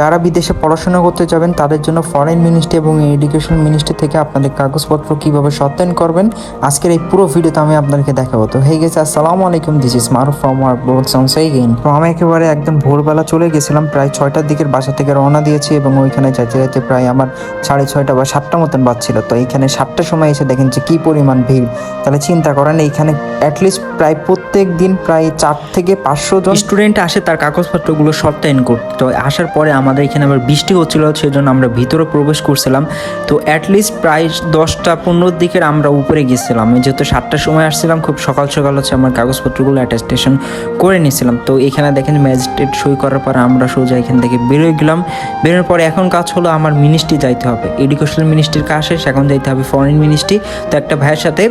যারা বিদেশে পড়াশোনা করতে যাবেন, তাদের জন্য ফরেন মিনিস্ট্রি এবং এডুকেশন মিনিস্ট্রি থেকে আপনাদের কাগজপত্র কীভাবে সত্যায়ন করবেন, আজকের এই পুরো ভিডিওতে আমি আপনাদেরকে দেখাবো। তো হে গেছে আসসালামু আলাইকুম this is Maruf from R board sound তো, আমি একেবারে একদম ভোরবেলা চলে গেছিলাম, প্রায় ছয়টার দিকের বাসা থেকে রওনা দিয়েছি এবং ওইখানে যাইতে যাইতে প্রায় আমার সাড়ে ছয়টা বা সাতটা মতন বাজছিল। তো, এইখানে সাতটার সময় এসে দেখেন যে কি পরিমাণ ভিড়। তাহলে চিন্তা করেন, এইখানে অ্যাটলিস্ট প্রায় প্রত্যেক দিন প্রায় চার থেকে পাঁচশো জন স্টুডেন্ট আসে তার কাগজপত্রগুলো সত্যায়ন করতে। তো, আসার পরে আমাদের এখানে আবার বৃষ্টি হচ্ছিল, সেজন্য আমরা ভিতরে প্রবেশ করছিলাম। তো অ্যাটলিস্ট প্রায় দশটা পনেরোর দিকের আমরা উপরে গেছিলাম। যেহেতু সাতটার সময় আসছিলাম, খুব সকাল সকাল হচ্ছে আমার কাগজপত্রগুলো অ্যাটাস্টেশন করে নিয়েছিলাম। তো এখানে দেখেন ম্যাজিস্ট্রেট সই করার পর আমরা সোজা এখান থেকে বেরোয় গেলাম। বেরোনোর পরে এখন কাজ হলো আমার মিনিস্ট্রি যাইতে হবে। এডুকেশনাল মিনিস্ট্রির কাজ শেষ, এখন যাইতে হবে ফরেন মিনিস্ট্রি তো একটা ভাইয়ের সাথে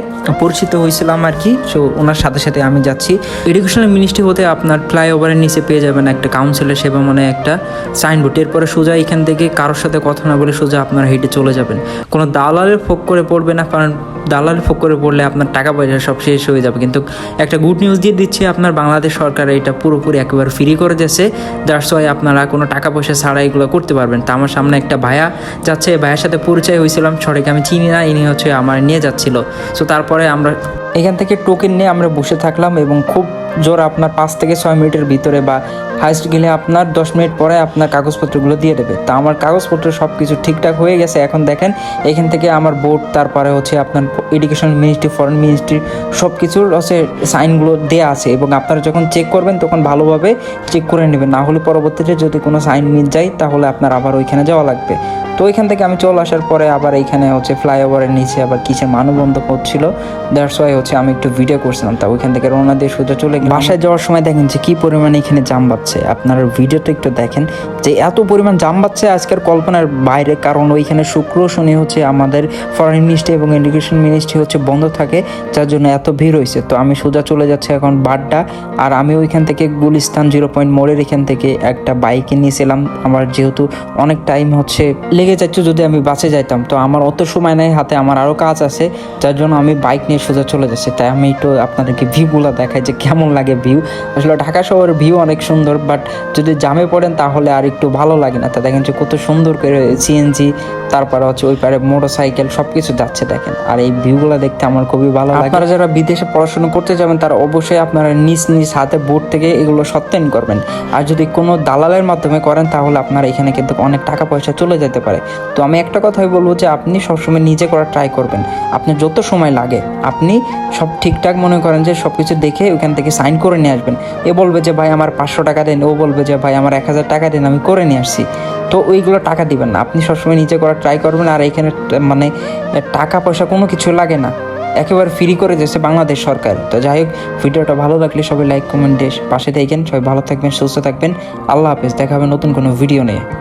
পরিচিত হয়েছিলাম আর কি সো ওনার সাথে সাথে আমি যাচ্ছি। এডুকেশনাল মিনিস্ট্রি হতে আপনার ফ্লাইওভারের নিচে পেয়ে যাবেন একটা কাউন্সিলের সেবা মানে একটা সাইনবোর্ড এরপরে সোজা এখান থেকে কারোর সাথে কথা না বলে সোজা আপনারা হেঁটে চলে যাবেন। কোনো দালালের ফোক করে পড়বে না, কারণ দালালের ফোক করে পড়লে আপনার টাকা পয়সা সব শেষ হয়ে যাবে। কিন্তু একটা গুড নিউজ দিয়ে দিচ্ছে, আপনার বাংলাদেশ সরকার এটা পুরোপুরি একেবারে ফ্রি করে দিয়েছে। যার সবাই আপনারা কোনো টাকা পয়সা ছাড়া এগুলো করতে পারবেন। তা আমার সামনে একটা ভায়া যাচ্ছে ভাইয়ের সাথে পরিচয় হয়েছিলাম সঠিক আমি চিনি না, ইনি হচ্ছে আমার নিয়ে যাচ্ছিল। সো তারপরে আমরা এখান থেকে টোকেন নিয়ে আমরা বসে থাকলাম এবং খুব জোর আপনার পাঁচ থেকে ছয় মিনিটের ভিতরে বা হাইস্ট গেলে আপনার দশ মিনিট পরে আপনার কাগজপত্রগুলো দিয়ে দেবে। তা আমার কাগজপত্র সব কিছু ঠিকঠাক হয়ে গেছে। এখন দেখেন, এখান থেকে আমার বোর্ড, তারপরে হচ্ছে আপনার এডুকেশন মিনিস্ট্রি, ফরেন মিনিস্ট্রি সব কিছুর হচ্ছে সাইনগুলো দেওয়া আছে এবং আপনারা যখন চেক করবেন তখন ভালোভাবে চেক করে নেবেন। না হলে পরবর্তীতে যদি কোনো সাইন মিস যায় তাহলে আপনার আবার ওইখানে যাওয়া লাগবে। তো ওইখান থেকে আমি চলে আসার পরে আবার এইখানে হচ্ছে ফ্লাইওভারের নিচে আবার কিসের মানববন্ধ হচ্ছিল। দ্যাটস ওয়াই হচ্ছে আমি একটু ভিডিও করছিলাম। তা ওইখান থেকে রওনা দিয়ে সোজা চলে বাসায় যাওয়ার সময় দেখেন যে কী পরিমাণে এখানে জাম বাচ্ছে আপনারা ভিডিওটা একটু দেখেন যে এত পরিমাণ জাম বাচ্ছে আজকের কল্পনার বাইরে, কারণ ওইখানে শুক্র শনি হচ্ছে আমাদের ফরেন মিনিস্ট্রি এবং এডুকেশন মিনিস্ট্রি হচ্ছে বন্ধ থাকে, যার জন্য এত ভিড় হয়েছে। তো আমি সোজা চলে যাচ্ছি এখন বাড্ডা, আর আমি ওইখান থেকে গুলিস্তান জিরো পয়েন্ট মোড়ের এখান থেকে একটা বাইকে নিয়েছিলাম। আমার যেহেতু অনেক টাইম হচ্ছে লেগে যাচ্ছে, যদি আমি বাসে যাইতাম, তো আমার অত সময় নেই হাতে, আমার আরও কাজ আছে, যার জন্য আমি বাইক নিয়ে সোজা চলে যাচ্ছি। তাই আমি একটু আপনাদেরকে ভিউগুলো দেখাই যে কেমন লাগে ভিউ আসলে ঢাকা শহরের ভিউ অনেক সুন্দর বাট যদি জামে পড়েন তাহলে আর একটু ভালো লাগে না। তা দেখেন যে কত সুন্দর করে সিএনজি তারপরে হচ্ছে ওই পারে মোটর সাইকেল সব কিছু যাচ্ছে দেখেন। আর এই ভিউগুলো দেখতে আমার খুবই ভালো লাগে। আপনারা যারা বিদেশে পড়াশোনা করতে যাবেন, তারা অবশ্যই আপনারা নিজ নিজ হাতে বোর্ড থেকে এগুলো সত্যায়ন করবেন। আর যদি কোনো দালালের মাধ্যমে করেন, তাহলে আপনার এখানে কিন্তু অনেক টাকা পয়সা চলে যেতে পারে। তো আমি একটা কথাই বলব যে আপনি সবসময় নিজে করার ট্রাই করবেন। আপনি যত সময় লাগে, আপনি সব ঠিকঠাক মনে করেন যে সব কিছু দেখে ওখান থেকে সাইন করে নিয়ে আসবেন। এ বলবে যে, ভাই, আমার পাঁচশো টাকা দেন। ও বলবে যে, ভাই, আমার এক হাজার টাকা দেন, আমি করে নিয়ে আসছি। তো ওইগুলো টাকা দিবেন না। আপনি সবসময় নিজে করার ট্রাই করবেন আর এখানে মানে টাকা পয়সা কোনো কিছু লাগে না। একেবারে ফ্রি করে দিয়েছে বাংলাদেশ সরকার। তো যাই হোক, ভিডিওটা ভালো লাগলে সবাই লাইক কমেন্ট পাশে দেখেন সবাই ভালো থাকবেন, সুস্থ থাকবেন। আল্লাহ হাফেজ। দেখা হবে নতুন কোনো ভিডিও নিয়ে।